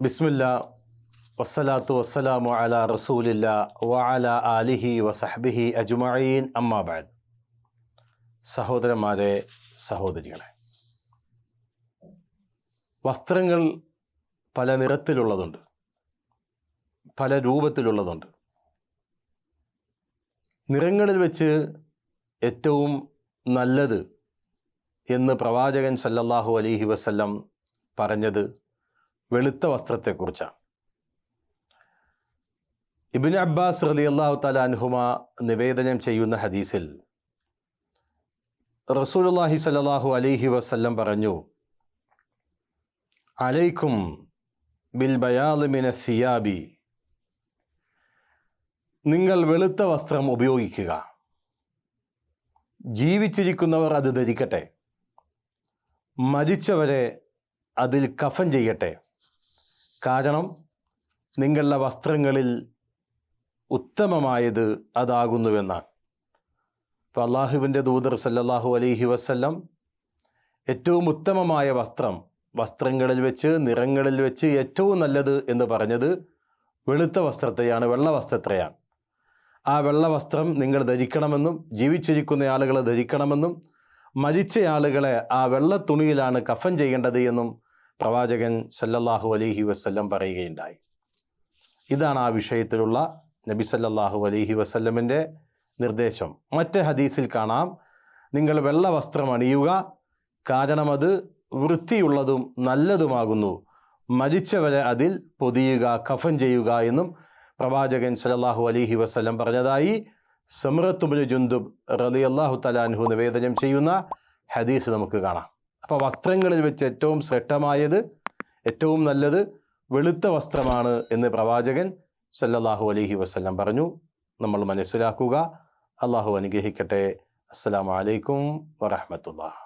ബിസ്മില്ല വസ്സലാത്തു വസ്സലാമു അല റസൂലില്ല വഅല ആലിഹി വസഹബിഹി അജ്മഈൻ. അമ്മാബാദ് സഹോദരന്മാരെ സഹോദരികളെ വസ്ത്രങ്ങൾ പല നിറത്തിലുള്ളതുണ്ട് പല രൂപത്തിലുള്ളതുണ്ട്. നിറങ്ങളിൽ വെച്ച് ഏറ്റവും നല്ലത് എന്ന് പ്രവാചകൻ സല്ലല്ലാഹു അലഹി വസല്ലം പറഞ്ഞത് വെളുത്ത വസ്ത്രത്തെക്കുറിച്ചാണ്. ഇബിൻ അബ്ബാസ് അലി അള്ളാഹു താല അനുഹുമ നിവേദനം ചെയ്യുന്ന ഹദീസിൽ റസൂലുള്ളാഹി സലാഹു അലൈഹി വസ്ല്ലം പറഞ്ഞു അലൈക്കും ബിൽ ബയാലിമിന സിയാബി നിങ്ങൾ വെളുത്ത വസ്ത്രം ഉപയോഗിക്കുക. ജീവിച്ചിരിക്കുന്നവർ അത് ധരിക്കട്ടെ. മരിച്ചവരെ അതിൽ കഫൻ ചെയ്യട്ടെ. കാരണം നിങ്ങളുടെ വസ്ത്രങ്ങളിൽ ഉത്തമമായത് അതാകുന്നുവെന്നാണ്. ഇപ്പോൾ അള്ളാഹുവിന്റെ ദൂതർ സല്ലാഹു അലൈഹി വസ്ല്ലം ഏറ്റവും ഉത്തമമായ വസ്ത്രം വസ്ത്രങ്ങളിൽ വെച്ച് നിറങ്ങളിൽ വെച്ച് ഏറ്റവും നല്ലത് എന്ന് പറഞ്ഞത് വെളുത്ത വസ്ത്രത്തെയാണ് വെള്ള വസ്ത്രത്തെയാണ്. ആ വെള്ള വസ്ത്രം നിങ്ങൾ ധരിക്കണമെന്നും ജീവിച്ചിരിക്കുന്ന ആളുകളെ ധരിക്കണമെന്നും മരിച്ച ആളുകളെ ആ വെള്ള തുണിയിലാണ് കഫൻ ചെയ്യേണ്ടത് എന്നും പ്രവാചകൻ സല്ലല്ലാഹു അലൈഹി വസ്ല്ലം പറയുകയുണ്ടായി. ഇതാണ് ആ വിഷയത്തിലുള്ള നബി സല്ലല്ലാഹു അലൈഹി വസ്ല്ലമിന്റെ നിർദ്ദേശം. മറ്റ് ഹദീസിൽ കാണാം നിങ്ങൾ വെള്ള വസ്ത്രം അണിയുക കാരണം അത് വൃത്തിയുള്ളതും നല്ലതുമാകുന്നു. മരിച്ചവരെ അതിൽ പൊതിയുക കഫൻ ചെയ്യുക എന്നും പ്രവാചകൻ സലല്ലാഹു അലഹി വസല്ലം പറഞ്ഞതായി സമറത്തുബിന് ജുന്ദുബ് റലി അള്ളാഹു തലാൻഹു നിവേദനം ചെയ്യുന്ന ഹദീസ് നമുക്ക് കാണാം. അപ്പോൾ വസ്ത്രങ്ങളിൽ വെച്ച് ഏറ്റവും ശ്രേഷ്ഠമായത് ഏറ്റവും നല്ലത് വെളുത്ത വസ്ത്രമാണ് എന്ന് പ്രവാചകൻ സല്ലല്ലാഹു അലൈഹി വസല്ലം പറഞ്ഞു. നമ്മൾ മനസ്സിലാക്കുക. അള്ളാഹു അനുഗ്രഹിക്കട്ടെ. അസ്സലാമു അലൈക്കും വറഹമത്തുള്ള